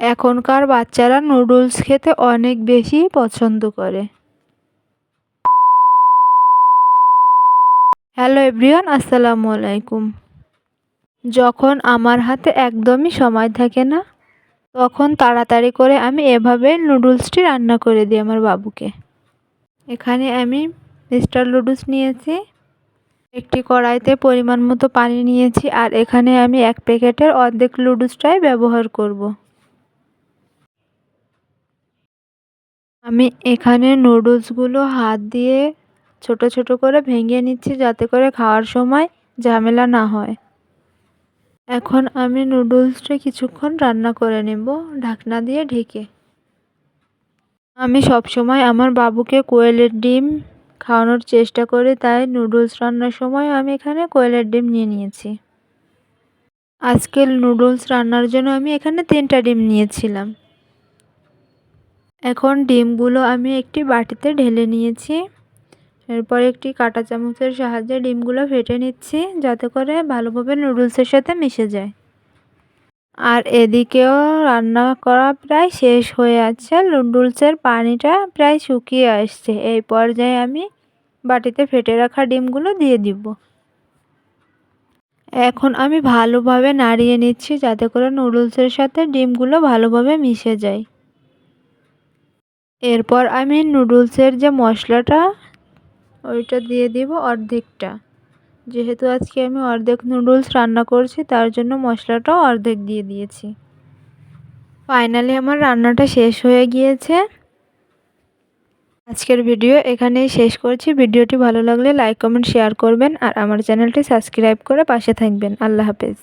এখনকার বাচ্চারা নুডলস খেতে অনেক বেশি পছন্দ করে। হ্যালো এভরিওয়ান, আসসালামু আলাইকুম। যখন আমার হাতে একদমই সময় থাকে না, তখন তাড়াতাড়ি করে আমি এভাবে নুডলসটি রান্না করে দিই আমার বাবুকে। এখানে আমি মিস্টার নুডলস নিয়েছি, একটি কড়াইতে পরিমাণ মতো পানি নিয়েছি, আর এখানে আমি এক প্যাকেটের অর্ধেক নুডলসটাই ব্যবহার করব। আমি এখানে নুডলসগুলো হাত দিয়ে ছোট ছোট করে ভেঙে নিচ্ছি যাতে করে খাওয়ার সময় ঝামেলা না হয়। এখন আমি নুডলসটা কিছুক্ষণ রান্না করে নেব, ঢাকনা দিয়ে ঢেকে। আমি সব সময় আমার বাবুকে কোয়েলের ডিম খাওয়ানোর চেষ্টা করি, তাই নুডলস রান্নার সময় আমি এখানে কোয়েলের ডিম নিয়ে নিয়েছি। আজকে নুডলস রান্নার জন্য আমি এখানে তিনটা ডিম নিয়েছিলাম। এখন ডিমগুলো আমি একটি বাটিতে ঢেলে নিয়েছি। এরপর একটি কাঁটা চামচের সাহায্যে ডিমগুলো ফেটে নিচ্ছি যাতে করে ভালোভাবে নুডলসের সাথে মিশে যায়। আর এদিকেও রান্না করা প্রায় শেষ হয়ে আছে। নুডলসের পানিটা প্রায় শুকিয়ে আসছে। এই পর্যায়ে আমি বাটিতে ফেটে রাখা ডিমগুলো দিয়ে দিব। এখন আমি ভালোভাবে নাড়িয়ে নিচ্ছি যাতে করে নুডলসের সাথে ডিমগুলো ভালোভাবে মিশে যায়। এরপর আমি নুডলসের যে মশলাটা, ওইটা দিয়ে দিব অর্ধেকটা। যেহেতু আজকে আমি অর্ধেক নুডলস রান্না করছি, তার জন্য মশলাটাও অর্ধেক দিয়ে দিয়েছি। ফাইনালি আমার রান্নাটা শেষ হয়ে গিয়েছে। আজকের ভিডিও এখানেই শেষ করছি। ভিডিওটি ভালো লাগলে লাইক, কমেন্ট, শেয়ার করবেন আর আমার চ্যানেলটি সাবস্ক্রাইব করে পাশে থাকবেন। আল্লাহ হাফেজ।